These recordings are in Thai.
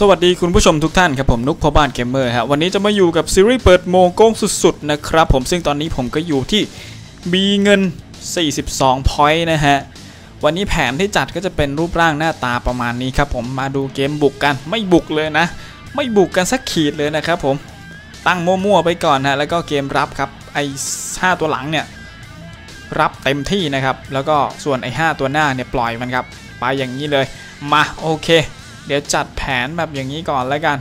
สวัสดีคุณผู้ชมทุกท่านครับผมนุกพ่อบ้านเกมเมอร์ฮะวันนี้จะมาอยู่กับซีรีส์เปิดโมงโก้งสุดๆนะครับผมซึ่งตอนนี้ผมก็อยู่ที่มีเงิน 42 พอยต์นะฮะวันนี้แผนที่จัดก็จะเป็นรูปร่างหน้าตาประมาณนี้ครับผมมาดูเกมบุกกันไม่บุกเลยนะ ไม่บุกกันสักขีดเลยนะครับผมตั้งมั่วๆไปก่อนฮะแล้วก็เกมรับครับไอ้ห้าตัวหลังเนี่ยรับเต็มที่นะครับแล้วก็ส่วนไอ้ห้าตัวหน้าเนี่ยปล่อยมันครับไปอย่างนี้เลยมาโอเค เดี๋ยวจัดแผนแบบอย่างนี้ก่อนแล้วกัน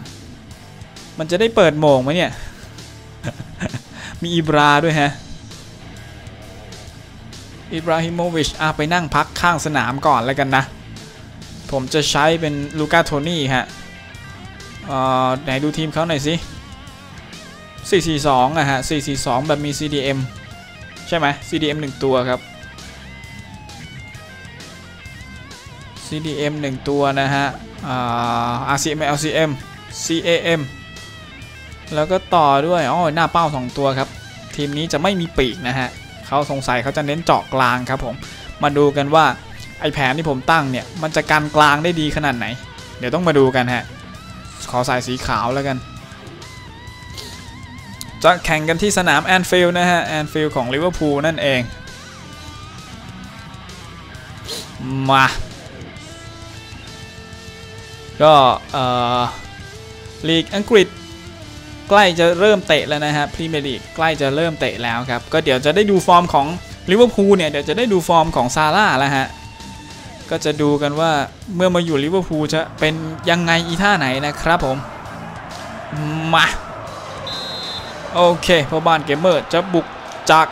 มันจะได้เปิดโมงไหมเนี่ย มีอิบราด้วยฮะ อิบราฮิโมวิชอาไปนั่งพักข้างสนามก่อนแล้วกันนะ ผมจะใช้เป็นลูกาโทนี่ฮะเอ่อไหนดูทีมเขาหน่อยสิ442อะฮะ442 แบบมี CDM ใช่ไหม CDM 1 ตัวครับ CDM 1 ตัวนะฮะ RCM LCM CAM แล้วก็ต่อด้วยอ๋อหน้าเป้า 2 ตัวครับ ทีมนี้จะไม่มีปีกนะฮะเขาสงสัยเขาจะเน้นเจาะกลางครับผม มาดูกันว่าไอแผนที่ผมตั้งเนี่ย มันจะกันกลางได้ดีขนาดไหน เดี๋ยวต้องมาดูกันฮะ ขอใส่สีขาวแล้วกัน จะแข่งกันที่สนามแอนฟิลด์นะฮะ แอนฟิลด์ของลิเวอร์พูลนั่นเอง มา ก็ลีกอังกฤษใกล้จะเริ่มเตะแล้วนะฮะพรีเมียร์ลีกใกล้จะเริ่มเตะแล้วครับ ก็เดี๋ยวจะได้ดูฟอร์มของลิเวอร์พูลเนี่ยเดี๋ยวจะได้ดูฟอร์มของซาร่าแล้วฮะก็จะดูกันว่าเมื่อมาอยู่ลิเวอร์พูลจะเป็นยังไงอีท่าไหนนะครับผม มาโอเคพ่อบ้านเกมเมอร์จะบุกจาก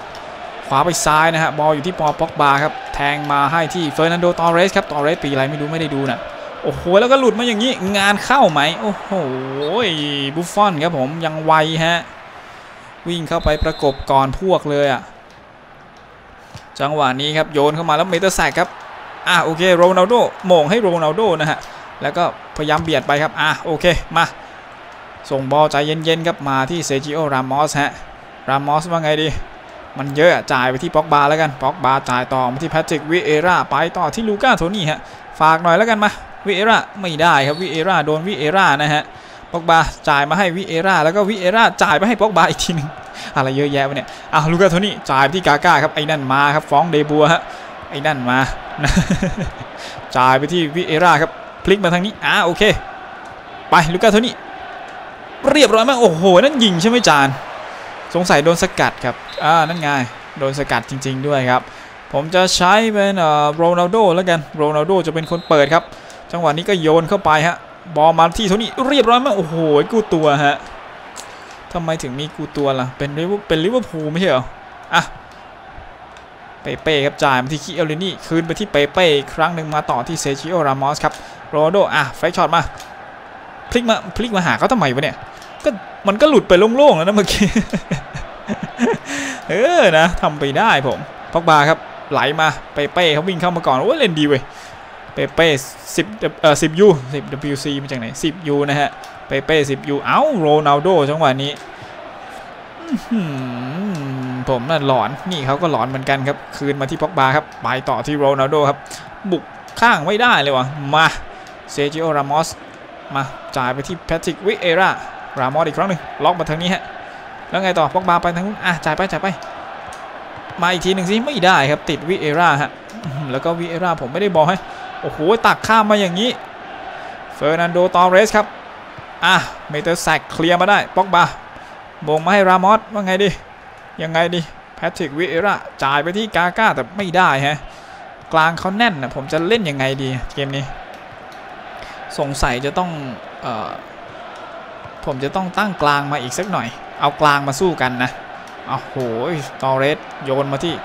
ขวาไปซ้ายนะฮะบอลอยู่ที่ปอป็อกบาครับแทงมาให้ที่เฟอร์นันโดตอเรสครับตอเรสปีอะไรไม่รู้ไม่ได้ดูนะ โอ้โหแล้วก็หลุดมาอย่างนี้งานเข้าไหมโอ้โหบุฟฟอนครับผมยังไวฮะวิ่งเข้าไปประกบก่อนพวกเลยอะ่ะจังหวะนี้ครับโยนเข้ามาแล้วเมเตอร์แซกครับอะโอเคโรนัลโดโมงให้โรนัลโดนะฮะแล้วก็พยายามเบียดไปครับอะโอเคมาส่งบอลใจเย็นๆครับมาที่เซจิโอรามอสฮะรามอสว่าไงดี มันเยอะจ่ายไปที่ป็อกบาแล้วกัน ป็อกบาจ่ายต่อมาที่แพทริกวิเอราไปต่อที่ลูก้าโทนี่ฮะฝากหน่อยแล้วกันมา วิเอราไม่ได้ครับวิเอราโดนวิเอรานะฮะป็อกบาจ่ายมาให้วิเอราแล้วก็วิเอราจ่ายไปให้ป็อกบาอีกทีนึงอะไรเยอะแยะวะเนี่ยอ้าวลูกาโทนี่จ่ายไปที่กาก้าครับไอ้นั่นมาครับฟ้องเดบัวฮะไอ้นั่นมาจ่ายไปที่วิเอราครับพลิกมาทางนี้อ่าโอเค ไปลูกาโทนี่เรียบร้อยมากโอ้โหนั่นยิงใช่ไหมจานสงสัยโดนสกัดครับอ่านั่นไงโดนสกัดจริง ๆ ด้วยครับ ผมจะใช้เป็นเอ่อโรนัลโดแล้วกันโรนัลโดจะเป็นคนเปิดครับ จังหวะนี้ก็โยนเข้าไปฮะ บอลมาที่โทนี่เรียบร้อยมากโอ้โหกูตัวฮะทำไมถึงมีกูตัวล่ะ เป็นลิเวอร์เป็นลิเวอร์พูลไม่ใช่เหรอ อะ เปเป้ครับจ่ายมาที่คิเอลินี่คืนไปที่เปเป้ครั้งหนึ่งมาต่อที่เซจิโอรามอสครับโรนโดอะไฟช็อตมา พลิกมาพลิกมาหาเขาทำไมวะเนี่ย ก็มันก็หลุดไปโล่งๆแล้วนะเมื่อกี้ เออนะทำไปได้ผมพอกบาครับไหลมาเปเป้เขาวิ่งเข้ามาก่อนโอ้เล่นดีเว้ย เปเป้สิบเอ่อสิบยูสิบ WC มาจากไหนสิบยูนะฮะ เปเป้สิบยูเอ้าโรนัลโดจังหวะนี้ผมน่ะหลอนนี่เขาก็หลอนเหมือนกันครับ คืนมาที่พ็อกบาครับ ไปต่อที่โรนัลโดครับ บุกข้างไม่ได้เลยวะมาเซจิโอรามอสมาจ่ายไปที่แพทริกวิเอรารามอสอีกครั้งหนึ่งล็อกมาทางนี้ฮะ แล้วไงต่อพ็อกบาไปทางนู้นอะจ่ายไปจ่ายไป มาอีกทีหนึ่งสิไม่ได้ครับติดวิเอราฮะแล้วก็วิเอราผมไม่ได้บอกให้ โอ้โหตักข้ามมาอย่างนี้เฟอร์นันโดตอเรสครับอะเมเตอร์แซกเคลียร์มาได้ป็อกบาบงมาให้รามอสว่าไงดียังไงดีแพทริกวิเอราจ่ายไปที่กาก้าแต่ไม่ได้ฮะกลางเขาแน่นนะผมจะเล่นยังไงดีเกมนี้ สงสัยจะต้องเออผมจะต้องตั้งกลางมาอีกสักหน่อย เอากลางมาสู้กันนะโอ้โหตอเรสโยนมาที่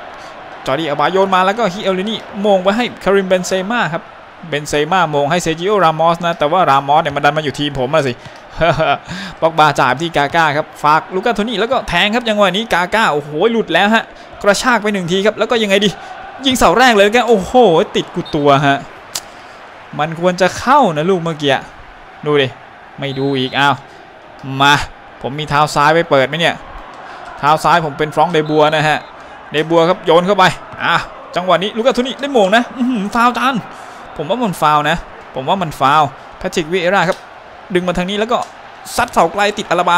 จอร์ดีอาบาโยนมาแล้วก็ฮิเอลินี่มงไปให้คาริมเบนเซม่าครับ เบนเซม่ามงให้เซจิโอรามอสนะ แต่ว่ารามอสเนี่ยมันดันมาอยู่ทีมผมอะสิบอกบาจ่ายที่กาก้าครับ ฝากลูก้าโทนี่แล้วก็แทงครับยังหวะนี้กาก้าโอ้โหหลุดแล้วฮะ กระชากไปหนึ่งทีครับ แล้วก็ยังไงดี ยิงเสาแรกเลยแกโอ้โห ติดกูตัวฮะ มันควรจะเข้านะลูกเมื่อกี้ดูดิ ไม่ดูอีกอ้าวมา ผมมีเท้าซ้ายไปเปิดไหมเนี่ย เท้าซ้ายผมเป็นฟรองเดบัวนะฮะเดบัวครับโยนเข้าไปอะจังหวะนี้ลูกาทุนี่ได้โมงนะฟาวจาน ผมว่ามันฟาวนะ ผมว่ามันฟาวแพทริกวิเอราครับ ดึงมาทางนี้แล้วก็ซัดเสาไกลติดอาราบา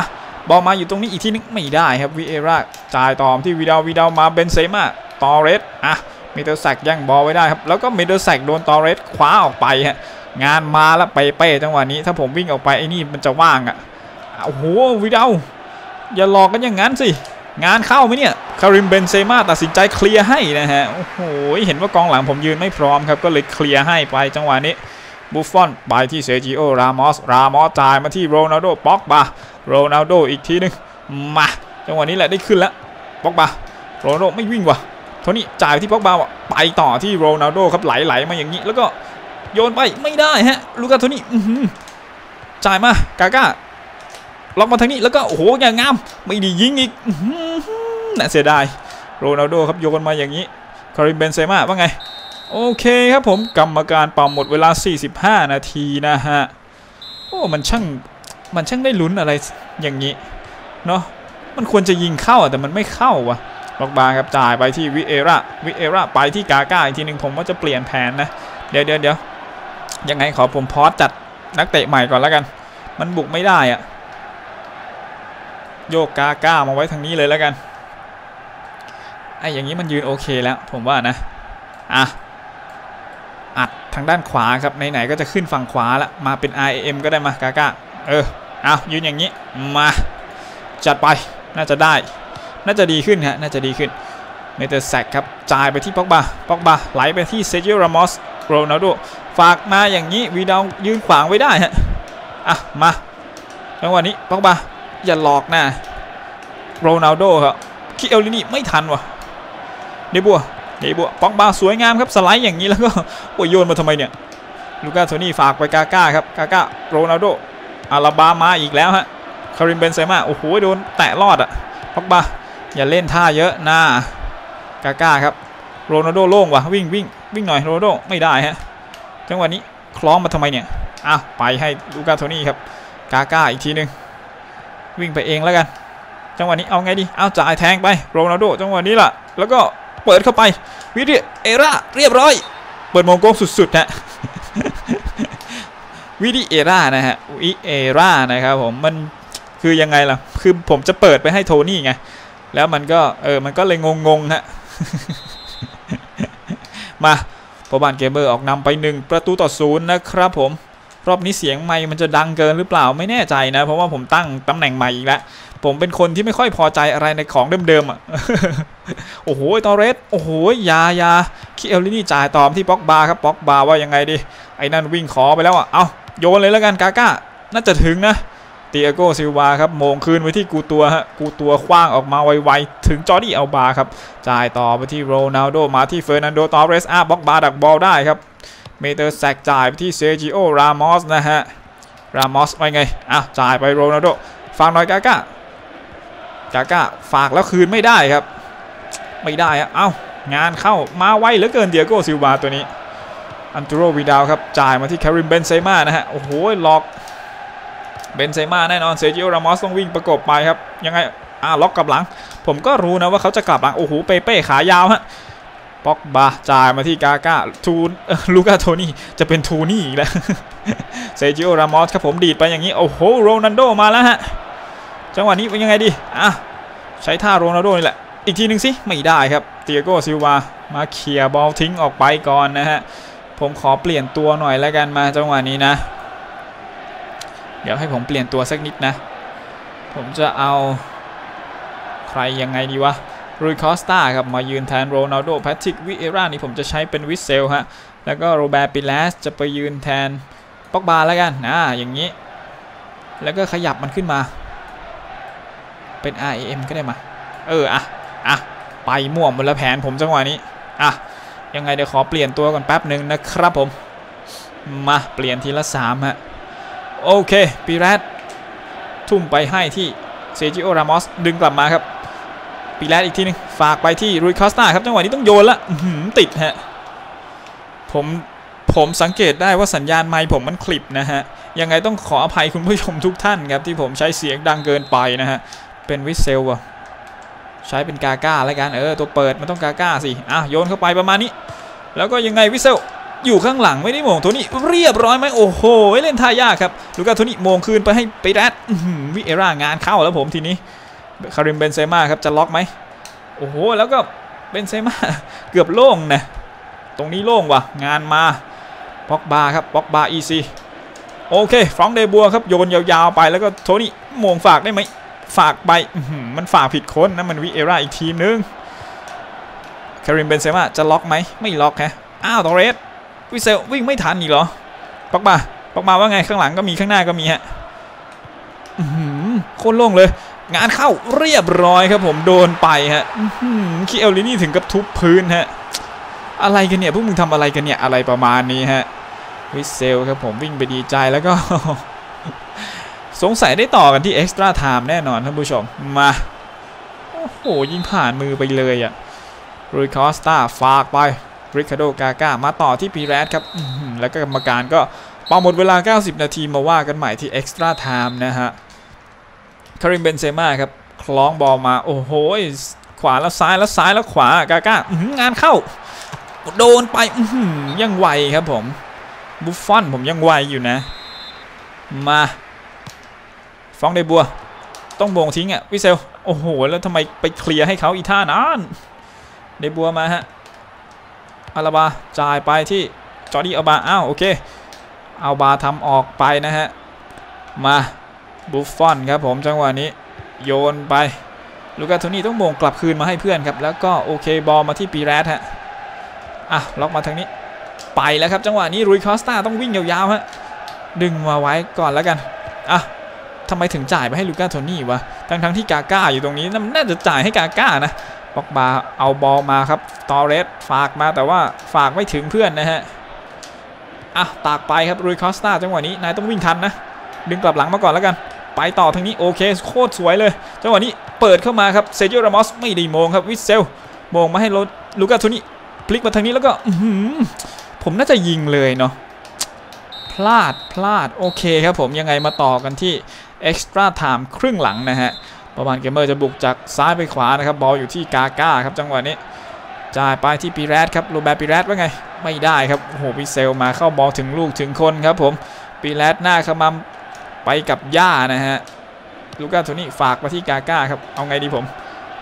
บอลมาอยู่ตรงนี้อีกทีนึงไม่ได้ครับวีเอราจ่ายต่อที่วีดาววีดาวมาเบนเซม่าตอเรสอะเมเดอร์แซกย่งบอลไว้ได้ครับ แล้วก็เมเดอร์แซกโดนตอเรสคว้าออกไปฮะงานมาแล้วไปเป้จังหวะนี้ถ้าผมวิ่งออกไปไอ้นี่มันจะว่างอะโอ้โหวีดาวอย่าหลอกกันอย่างนั้นสิ งานเข้าไหมเนี่ยคาริมเบนเซม่าตัดสินใจเคลียร์ให้นะฮะ โอ้โห เห็นว่ากองหลังผมยืนไม่พร้อมครับ ก็เลยเคลียร์ให้ไปจังหวะนี้บุฟฟอนไปที่เซจิโอ รามอส รามอสจ่ายมาที่โรนัลโดป็อกบาโรนัลโดอีกทีนึง มา จังหวะนี้แหละได้ขึ้นแล้วป็อกบาโรนัลโดไม่วิ่งว่ะโทนี่จ่ายที่ป็อกบาไปต่อที่โรนัลโดครับไหลๆมาอย่างนี้ แล้วก็โยนไปไม่ได้ฮะ ลูกาโทนี่จ่ายมากาก้า ล็อกมาทางนี้แล้วก็โอ้โหอย่างงามไม่ดียิงอีกน่าเสียดายโรนัลโดครับโยนมาอย่างนี้คาริมเบนเซม่าว่าไง โอเคครับผมกรรมการเป่าหมดเวลา 45 นาทีนะฮะโอ้มันช่างมันช่างได้ลุ้นอะไรอย่างนี้เนาะมันควรจะยิงเข้าแต่มันไม่เข้าวะล็อกบาครับจ่ายไปที่วิเอราวิเอราไปที่กาก้าอีกทีหนึ่งผมว่าจะเปลี่ยนแผนนะเดี๋ยวเดี๋ยวเดี๋ยวยังไงขอผมพอสจัดนักเตะใหม่ก่อนแล้วกัน มันบุกไม่ได้อะ โยกกาก้ามาไว้ทางนี้เลยแล้วกันไอ้อย่างนี้มันยืนโอเคแล้วผมว่านะอะอัดทางด้านขวาครับไหนๆก็จะขึ้นฝั่งขวาละมาเป็น IM ก็ได้มากาก้าเออเอายืนอย่างนี้มาจัดไปน่าจะได้ น่าจะดีขึ้นฮะน่าจะดีขึ้นเมเตอร์แซกครับจ่ายไปที่ป็อกบาป็อกบาไหลไปที่เซจิโอรามอสโรนัลโดฝากมาอย่างนี้วีดาวยืนขวางไว้ได้ฮะอะมาจังหวะนี้ป็อกบา อย่าหลอกนะโรนัลโดครับคิเอลลินี่ไม่ทันวะเดบัวเดบัวปองบาสวยงามครับสไลด์อย่างนี้แล้วก็โอ้ยโยนมาทำไมเนี่ยลูก้าโทนี่ฝากไปกาก้าครับกาก้าโรนัลโดอาราบามาอีกแล้วฮะคาริมเบนเซม่าโอ้โหโดนแตะรอดอะปองบาอย่าเล่นท่าเยอะนะกาก้าครับโรนัลโดโล่งว่ะวิ่งวิ่งวิ่งหน่อยโรนัลโดไม่ได้ฮะจังหวะนี้คล้องมาทำไมเนี่ยอ้าวไปให้ลูก้าโทนี่ครับกาก้าอีกทีนึง วิ่งไปเองแล้วกัน จังหวะนี้เอาไงดี เอาจ่ายแทงไปโรนัลโดจังหวะนี้ล่ะ แล้วก็เปิดเข้าไป วิดีเอร่าเรียบร้อย เปิดมงกงสุดๆฮะวิดีเอร่านะฮะวิเอร่านะครับผมมันคือยังไงล่ะ คือผมจะเปิดไปให้โทนี่ไง แล้วมันก็เออ มันก็เลยงงๆฮะ มาพอบานเกมเมอร์ออกนำไป 1 ประตูต่อศูนย์นะครับผม รอบนี้เสียงไมค์มันจะดังเกินหรือเปล่าไม่แน่ใจนะ เพราะว่าผมตั้งตำแหน่งใหม่อีกแล้วผมเป็นคนที่ไม่ค่อยพอใจอะไรในของเดิมๆอะ โอ้โห ตอเรส โอ้โห ยายาคิเอลลินี่จ่ายตอมที่ป็อกบาครับป็อกบาว่ายังไงดี ไอ้นั่นวิ่งขอไปแล้วอะ เอาโยนเลยแล้วกันกาก้า น่าจะถึงนะเตียโกซิลวาครับโมงคืนไว้ที่กูตัวฮะ กูตัวคว้างออกมาไวๆ ถึงจอร์ดี้อัลบาครับ จ่ายต่อไปที่โรนัลโดมาที่เฟอร์นันโดตอเรสอาบ็อกบาดักบอลได้ครับ เมเตอร์แซกจ่ายไปที่เซจิโอรามอสนะฮะ รามอสไปไงอะจ่ายไปโรนัลโดฝากหน่อยกาก้ากาก้าฝากแล้วคืนไม่ได้ครับ ไม่ได้อะเอ้างานเข้ามาไวเหลือเกินเดียโกซิลวาตัวนี้ อันตูโรวิดาวครับจ่ายมาที่แคริมเบนเซม่านะฮะ โอ้โหล็อกเบนเซม่าแน่นอนเซจิโอรามอสต้องวิ่งประกบไปครับ ยังไงอ่าล็อกกลับหลัง ผมก็รู้นะว่าเขาจะกลับหลัง โอ้โหเปเป้ขายาวฮะ ป็อกบาจ่ายมาที่กาก้าทูนลูกาโทนี่จะเป็นทูนี่อีกแล้วเซจิโอรามอสครับผมดีดไปอย่างนี้ โอ้โหโรนัลโดมาแล้วฮะ จังหวะนี้เป็นยังไงดีอะใช้ท่าโรนัลโดนี่แหละ อีกทีหนึ่งสิ ไม่ได้ครับเตียโกซิลวามาเคลียร์บอลทิ้งออกไปก่อนนะฮะ ผมขอเปลี่ยนตัวหน่อยแล้วกันมาจังหวะนี้นะ เดี๋ยวให้ผมเปลี่ยนตัวสักนิดนะ ผมจะเอาใครยังไงดีวะ รูยคอสตาครับมายืนแทนโรนัลโดแพทริกวิเอรานี่ผมจะใช้เป็นวิเซลฮะแล้วก็โรแบร์ปิเลสจะไปยืนแทนปอกบาแล้วกันอ่าอย่างนี้ แล้วก็ขยับมันขึ้นมา เป็น RAM ก็ได้มา เอออะอะไปม่วงหมดแล้วแผนผมจังหวะนี้อะยังไงเดี๋ยวขอเปลี่ยนตัวก่อนแป๊บหนึ่งนะครับผม มาเปลี่ยนทีละ3ฮะโอเคปีแรดทุ่มไปให้ที่เซจิโอรามอสดึงกลับมาครับ ปีแรดอีกทีนึงฝากไปที่รุยคอสตาครับจังหวะนี้ต้องโยนละติดฮะผมผมสังเกตได้ว่าสัญญาณไมค์ผมมันคลิปนะฮะ ยังไงต้องขออภัยคุณผู้ชมทุกท่านครับ ที่ผมใช้เสียงดังเกินไปนะฮะ เป็นวิเซลอะใช้เป็นกาก้าแล้วกันเออ ตัวเปิดมันต้องกาก้าสิอะโยนเข้าไปประมาณนี้ แล้วก็ยังไงวิเซลอยู่ข้างหลังไม่ได้มงโทนี่เรียบร้อยไหมโอ้โหเล่นท่ายากครับลูกาโทนี่มงคืนไปให้ไปแรดวิเอร่างานเข้าแล้วผมทีนี้ คาริมเบนเซม่าครับจะล็อกไหมโอ้โหแล้วก็เบนเซม่าเกือบโล่งนะตรงนี้โล่งว่ะงานมาป็อกบาครับป็อกบาอีซีโอเคฟรองเดบัวครับโยนยาวๆไปแล้วก็โทนี่มงฝากได้ไหมฝากไปมันฝากผิดคนนะมันวิเอร่าอีกทีมนึงคาริมเบนเซม่าจะล็อกไหมไม่ล็อกฮะอ้าวตอเรสวิเซลวิ่งไม่ทันอีกเหรอปักมาปักมาว่าไงข้างหลังก็มีข้างหน้าก็มีฮะโคตรโล่งเลย งานเข้าเรียบร้อยครับผมโดนไปฮะคิเอลลินี่ถึงกับทุบพื้นฮะ อะไรกันเนี่ยพวกมึงทำอะไรกันเนี่ยอะไรประมาณนี้ฮะวิเซลครับผมวิ่งไปดีใจแล้วก็ สงสัยได้ต่อกันที่เอ็กซ์ตร้าไทม์แน่นอนท่านผู้ชมมาโอ้โหยิงผ่านมือไปเลยอะรุยคอสตาฝากไปริคาโดกาก้ามาต่อที่ปีแรดครับแล้วก็กรรมการก็ปาหมดเวลา 90 นาทีมาว่ากันใหม่ที่เอ็กซ์ตร้าไทม์นะฮะ คาริมเบนเซม่าครับคล้องบอลมาโอ้โหขวาแล้วซ้ายแล้วซ้ายแล้วขวากาก้างานเข้า โดนไปยังไวครับผมบุฟฟอนผมยังไวอยู่นะ มาฟองเดบัว ต้องโบงทิ้งอะวิเซลโอ้โห แล้วทำไมไปเคลียร์ให้เขาอีท่านั้นเดบัวมาฮะอาราบาจ่ายไปที่จอร์ดี้อาบาอ้าวโอเค เอาบาทำออกไปนะฮะ มา บุฟฟอนครับผมจังหวะนี้โยนไปลูกาโทนี่ต้องมงกลับคืนมาให้เพื่อนครับ แล้วก็โอเคบอลมาที่ปีแรดฮะอะล็อกมาทางนี้ ไปแล้วครับจังหวะนี้รุยคอสตาต้องวิ่งยาวๆฮะดึงมาไว้ก่อนแล้วกันอะทำไมถึงจ่ายไปให้ลูกาโทนี่วะทั้งๆที่กาก้าอยู่ตรงนี้น่าจะจ่ายให้กาก้านะบอกบาเอาบอลมาครับตอเรสฝากมาแต่ว่าฝากไม่ถึงเพื่อนนะฮะอะตากไปครับรุยคอสตาจังหวะนี้นายต้องวิ่งทันนะดึงกลับหลังมาก่อนแล้วกัน ไปต่อทางนี้โอเคโคตรสวยเลยจังหวะนี้เปิดเข้ามาครับเซจิโอรามอสไม่ได้โมงครับวิเซลโมงมาให้ลูกาโทนี่พลิกมาทางนี้แล้วก็ผมน่าจะยิงเลยเนาะพลาดพลาดโอเคครับผมยังไงมาต่อกันที่ extra time ครึ่งหลังนะฮะประมาณเกมเมอร์จะบุกจากซ้ายไปขวานะครับบอลอยู่ที่กาก้าครับจังหวะนี้จ่ายไปที่ปีแรดครับโรแบร์ปีแรดว่าไง ไม่ได้ครับโอ้โหพิเซลมาเข้าบอลถึงลูกถึงคนครับผมปีแรดหน้าขมำ ไปกับย่านะฮะลูก้าโทนี่ฝากมาที่กาก้าครับ เอาไงดีผม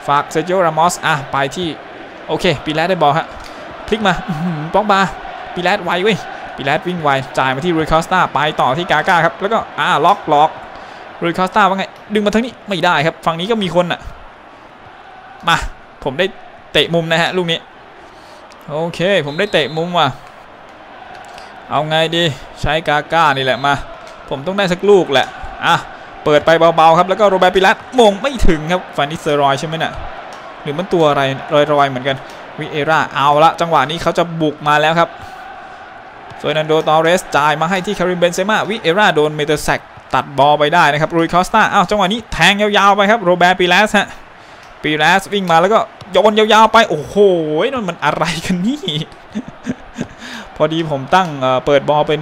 ฝากเซจิโอรามอสอะไปที่โอเคปีแรดได้บอลฮะพลิกมาป้องบาปีแรดไวเว้ยปีแรดวิ่งไวจ่ายมาที่รูคอสตาไปต่อที่กาก้าครับแล้วก็อ่าล็อกล็อกรูคอสตาว่าไงดึงมาทางนี้ไม่ได้ครับ ฝั่งนี้ก็มีคนอะมาผมได้เตะมุมนะฮะลูกนี้โอเค ผมได้เตะมุมว่ะเอาไงดีใช้กาก้านี่แหละมา ผมต้องได้สักลูกแหละอะเปิดไปเบาๆครับแล้วก็โรแบร์ปิลัสมงไม่ถึงครับฟานิสเซอรอยใช่ไหมน่ะหรือมันตัวอะไรรอยๆเหมือนกันวิเอราเอาละจังหวะนี้เขาจะบุกมาแล้วครับเฟอร์นันโดตอเรสจ่ายมาให้ที่คาริมเบนเซม่าวิเอราโดนเมเตอร์แซกตัดบอลไปได้นะครับรุยคอสตาอ้าวจังหวะนี้แทงยาวๆไปครับโรแบร์ปิลัสฮะปีแรสวิ่งมาแล้วก็โยนยาวๆไป โอ้โหนั่นมันอะไรกันนี่ พอดีผมตั้งเปิดบอลเป็น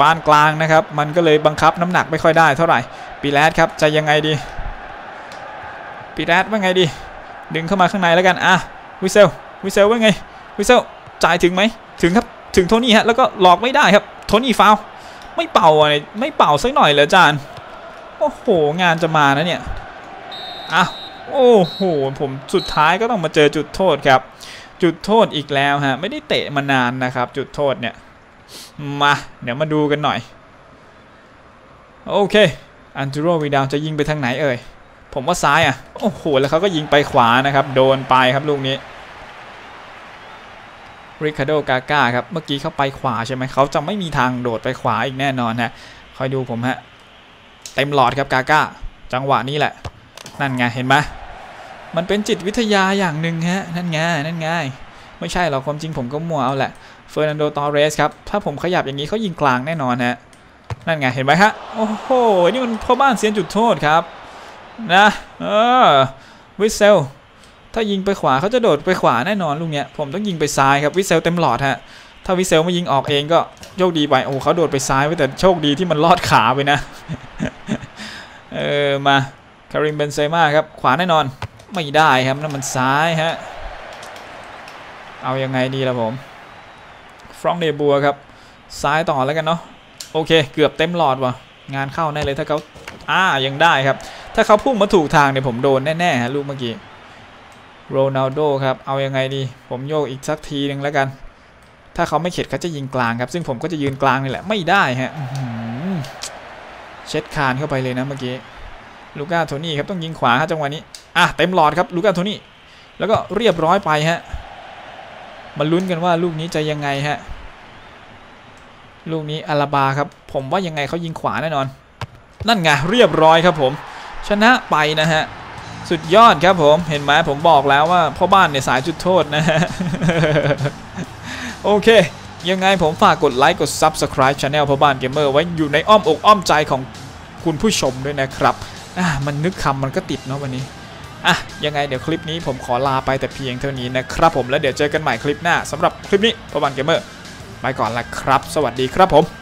ปานกลางนะครับ มันก็เลยบังคับน้ำหนักไม่ค่อยได้เท่าไหร่ปีแรสครับจะยังไงดีปีแรสว่าไงดี ดึงเข้ามาข้างในแล้วกันอะวิเซลวิเซลว่าไงวิเซลจ่ายถึงไหมถึงครับถึงโทนี่ฮะแล้วก็หลอกไม่ได้ครับโทนี่ฟาวไม่เป่าอะไรไม่เป่าสักหน่อยเลยจานโอ้โหงานจะมานะเนี่ยอะโอ้โหผมสุดท้ายก็ต้องมาเจอจุดโทษครับ จุดโทษอีกแล้วฮะไม่ได้เตะมานานนะครับ จุดโทษเนี่ย มา เดี๋ยวมาดูกันหน่อย โอเค อันจูโรวีดาวจะยิงไปทางไหนเอ่ย ผมว่าซ้ายอะ โอ้โห แล้วเขาก็ยิงไปขวานะครับ โดนไปครับลูกนี้ริคาโดกาก้าครับ เมื่อกี้เขาไปขวาใช่ไหม เขาจะไม่มีทางโดดไปขวาอีกแน่นอนฮะคอยดูผมฮะ เต็มหลอดครับกาก้า จังหวะนี้แหละ นั่นไง เห็นไหมมันเป็นจิตวิทยาอย่างหนึ่งฮะ นั่นไง นั่นไง ไม่ใช่หรอกความจริงผมก็มัวเอาแหละ เฟอร์นันโด ตอเรสครับ ถ้าผมขยับอย่างนี้เขายิงกลางแน่นอนฮะ นั่นไง เห็นไหมฮะ โอ้โห นี่มันพ่อบ้านเสียจุดโทษครับ นะ เออ วิเซล ถ้ายิงไปขวาเขาจะโดดไปขวาแน่นอนลูกเนี้ย ผมต้องยิงไปซ้ายครับ วิเซลเต็มหลอดฮะ ถ้าวิเซลไม่ยิงออกเองก็โชคดีไป โอ้เขาโดดไปซ้ายไว้แต่โชคดีที่มันลอดขาไปนะ เออ มา คาริม เบนเซม่าครับ ขวาแน่นอน ไม่ได้ครับนั่นมันซ้ายฮะ เอายังไงดีล่ะผม ฟรองเดบัวครับ ซ้ายต่อแล้วกันเนาะโอเค เกือบเต็มหลอดว่ะ งานเข้าแน่เลยถ้าเขาอ่ายังได้ครับ ถ้าเขาพุ่งมาถูกทางเนี่ยผมโดนแน่ๆฮะลูกเมื่อกี้โรนัลโดครับ เอายังไงดี ผมโยกอีกสักทีหนึ่งแล้วกัน ถ้าเขาไม่เข็ดเขาจะยิงกลางครับ ซึ่งผมก็จะยืนกลางนี่แหละไม่ได้ฮะเช็ดคานเข้าไปเลยนะเมื่อกี้ลูก้าโทนี่ครับต้องยิงขวาฮะจังหวะนี้อะเต็มหลอดครับลูก้าโทนี่แล้วก็เรียบร้อยไปฮะ มาลุ้นกันว่าลูกนี้จะยังไงฮะ ลูกนี้อาราบาครับ ผมว่ายังไงเขายิงขวาแน่นอน นั่นไงเรียบร้อยครับผม ชนะไปนะฮะ สุดยอดครับผม เห็นไหมผมบอกแล้วว่าพ่อบ้านเนี่ยสายจุดโทษนะฮะ โอเค ยังไงผมฝากกดไลค์กด Subscribe Channel พ่อบ้านเกมเมอร์ไว้อยู่ในอ้อมอกอ้อมใจของคุณผู้ชมด้วยนะครับอะมันนึกคำมันก็ติดเนาะวันนี้ อะยังไงเดี๋ยวคลิปนี้ผมขอลาไปแต่เพียงเท่านี้นะครับผมแล้วเดี๋ยวเจอกันใหม่คลิปหน้าสำหรับคลิปนี้พ่อบ้านเกมเมอร์ไปก่อนละครับ สวัสดีครับผม